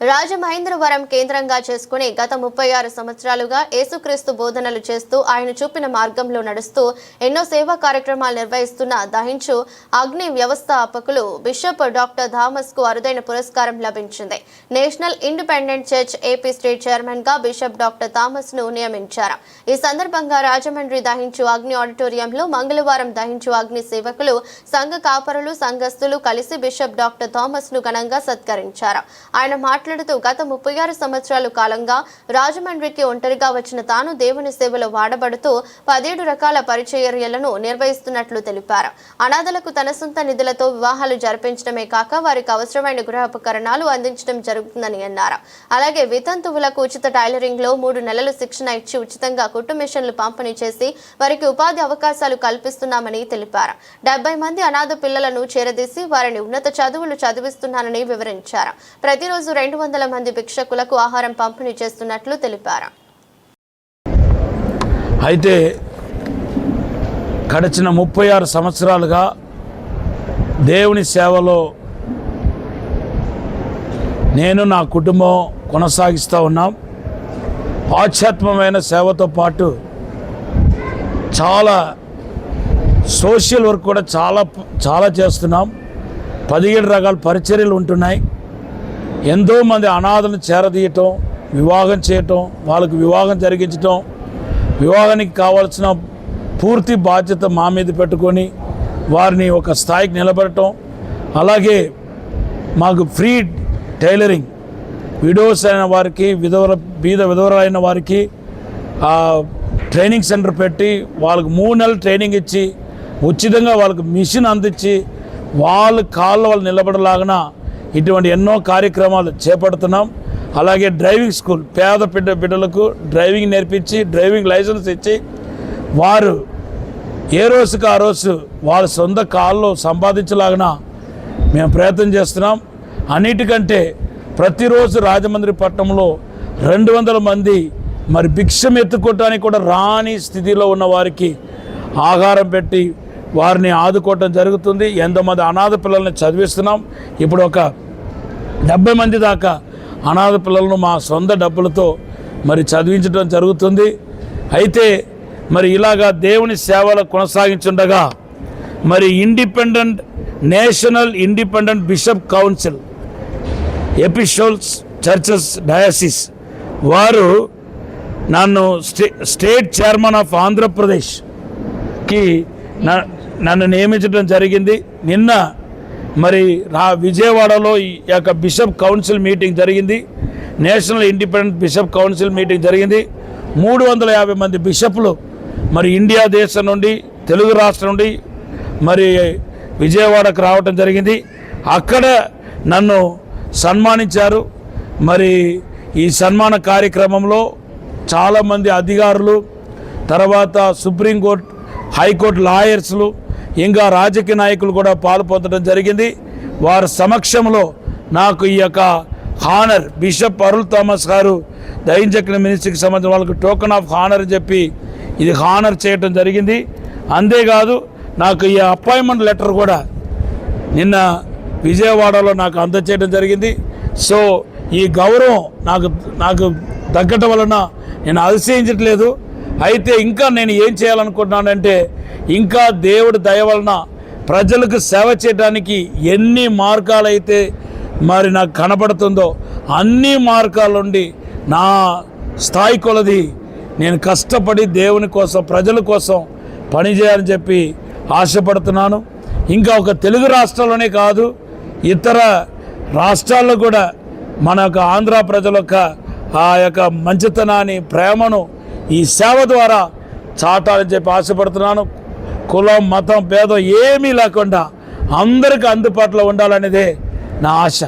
రాజమహేంద్రవరం కేంద్రంగా చేసుకుని గత ముప్పై ఆరు సంవత్సరాలుగా యేసుక్రీస్తు బోధనలు చేస్తూ ఆయన చూపిన మార్గంలో నడుస్తూ ఎన్నో సేవా కార్యక్రమాలు నిర్వహిస్తున్న దహించు అగ్ని వ్యవస్థాపకులు బిషప్ డాక్టర్ థామస్కు అరుదైన పురస్కారం లభించింది. National independent church AP state చైర్మన్గా బిషప్ డాక్టర్ థామస్ను నియమించారు. ఈ సందర్భంగా రాజమండ్రి దహించు అగ్ని ఆడిటోరియంలో మంగళవారం దహించు అగ్ని సేవకులు సంఘ కాపరులు సంఘస్థులు కలిసి బిషప్ డాక్టర్ థామస్ను ఘనంగా సత్కరించారు. ఆయన మాట్లాడుతూ గత ముప్పై ఆరు సంవత్సరాల కాలంగా రాజమండ్రికి ఒంటరిగా వచ్చిన తాను దేవుని సేవలో వాడబడుతూ పదిహేడు రకాల పరిచర్యలను నిర్వహిస్తున్నట్లు తెలిపారు. అనాథలకు తన సొంత నిధులతో వివాహాలు జరిపించడమే కాక వారికి అవసరమైన గృహోపకరణాలు అందించడం జరుగుతుందని అన్నారు. అలాగే వితంతువులకు ఉచిత టైలరింగ్లో మూడు నెలలు శిక్షణ ఇచ్చి ఉచితంగా కుట్టు మిషన్లు పంపిణీ చేసి వారికి ఉపాధి అవకాశాలు కల్పిస్తున్నామని తెలిపారు. డెబ్బై మంది అనాథ పిల్లలను చేరదీసి వారిని ఉన్నత చదువులు చదివిస్తున్నానని వివరించారు. ప్రతిరోజు రెండు వందల మంది భిక్షకులకు ఆహారం పంపిణీ చేస్తున్నట్లు తెలిపారు. అయితే గడిచిన ముప్పై ఆరు సంవత్సరాలుగా దేవుని సేవలో నేను నా కుటుంబం కొనసాగిస్తూ ఉన్నాం. ఆధ్యాత్మమైన సేవతో పాటు చాలా సోషల్ వర్క్ కూడా చాలా చాలా చేస్తున్నాం. పదిహేడు రకాల పరిచర్యలు ఉంటున్నాయి. ఎంతోమంది అనాథలను చేరదీయటం వివాహం చేయటం వాళ్ళకు వివాహం జరిగించటం వివాహానికి కావాల్సిన పూర్తి బాధ్యత మా మీద పెట్టుకొని వారిని ఒక స్థాయికి నిలబెట్టడం అలాగే మాకు ఫ్రీ టైలరింగ్ విడోస్ అయిన వారికి విధవర బీద విధవరైన వారికి ట్రైనింగ్ సెంటర్ పెట్టి వాళ్ళకి మూడు నెలలు ట్రైనింగ్ ఇచ్చి ఉచితంగా వాళ్ళకి మిషన్ అందించి వాళ్ళ కాళ్ళ వాళ్ళు నిలబడలాగన ఇటువంటి ఎన్నో కార్యక్రమాలు చేపడుతున్నాం. అలాగే డ్రైవింగ్ స్కూల్ పేద బిడ్డ బిడ్డలకు డ్రైవింగ్ నేర్పించి డ్రైవింగ్ లైసెన్స్ ఇచ్చి వారు ఏ రోజుకి ఆ రోజు వారి సొంత కాళ్ళు సంపాదించలాగిన మేము ప్రయత్నం చేస్తున్నాం. అన్నిటికంటే ప్రతిరోజు రాజమండ్రి పట్టణంలో రెండు వందల మంది మరి భిక్షం ఎత్తుకోవటానికి కూడా రాని స్థితిలో ఉన్న వారికి ఆహారం పెట్టి వారిని ఆదుకోవటం జరుగుతుంది. ఎంతోమంది అనాథ పిల్లల్ని చదివిస్తున్నాం. ఇప్పుడు ఒక డెబ్బై మంది దాకా అనాథ పిల్లలను మా సొంత డబ్బులతో మరి చదివించడం జరుగుతుంది. అయితే మరి ఇలాగా దేవుని సేవలు కొనసాగించుండగా మరి independent national independent bishop council ఎపిషోల్స్ churches diocese వారు నన్ను స్టే స్టేట్ చైర్మన్ ఆఫ్ ఆంధ్రప్రదేశ్కి న- నన్ను నియమించడం జరిగింది. నిన్న మరి రా విజయవాడలో ఈ యొక్క బిషప్ కౌన్సిల్ మీటింగ్ జరిగింది. National independent bishop council meeting జరిగింది. మూడు వందల యాభై మంది బిషప్లు మరి ఇండియా దేశం నుండి తెలుగు రాష్ట్రం నుండి మరి విజయవాడకు రావటం జరిగింది. అక్కడ నన్ను సన్మానించారు. మరి ఈ సన్మాన కార్యక్రమంలో చాలామంది అధికారులు తర్వాత సుప్రీంకోర్టు హైకోర్టు లాయర్స్లు ఇంకా రాజకీయ నాయకులు కూడా పాల్పొందడం జరిగింది. వారి సమక్షంలో నాకు ఈ యొక్క హానర్ బిషప్ అరుల్ థామస్ గారు దైంచక్ర మినిస్ట్రీకి సంబంధించిన వాళ్ళకి టోకెన్ ఆఫ్ హానర్ చెప్పి ఇది హానర్ చేయటం జరిగింది. అంతేకాదు నాకు ఈ అపాయింట్మెంట్ లెటర్ కూడా నిన్న విజయవాడలో నాకు అందచేయడం జరిగింది. సో ఈ గౌరవం నాకు నాకు తగ్గటం వలన నేను అతిశయించట్లేదు. అయితే ఇంకా నేను ఏం చేయాలనుకుంటున్నానంటే ఇంకా దేవుడి దయ వలన ప్రజలకు సేవ చేయడానికి ఎన్ని మార్గాలైతే మరి నాకు కనపడుతుందో అన్ని మార్గాల నుండి నా స్థాయి కొలది నేను కష్టపడి దేవుని కోసం ప్రజల కోసం పనిచేయాలని చెప్పి ఆశపడుతున్నాను. ఇంకా ఒక తెలుగు రాష్ట్రాల్లోనే కాదు ఇతర రాష్ట్రాల్లో కూడా మన యొక్క ఆంధ్ర ప్రజల యొక్క ఆ యొక్క మంచితనాన్ని ప్రేమను ఈ సేవ ద్వారా చాటాలని చెప్పి ఆశపడుతున్నాను. కులం మతం భేదం ఏమీ లేకుండా అందరికీ అందుబాటులో ఉండాలనేదే నా ఆశ.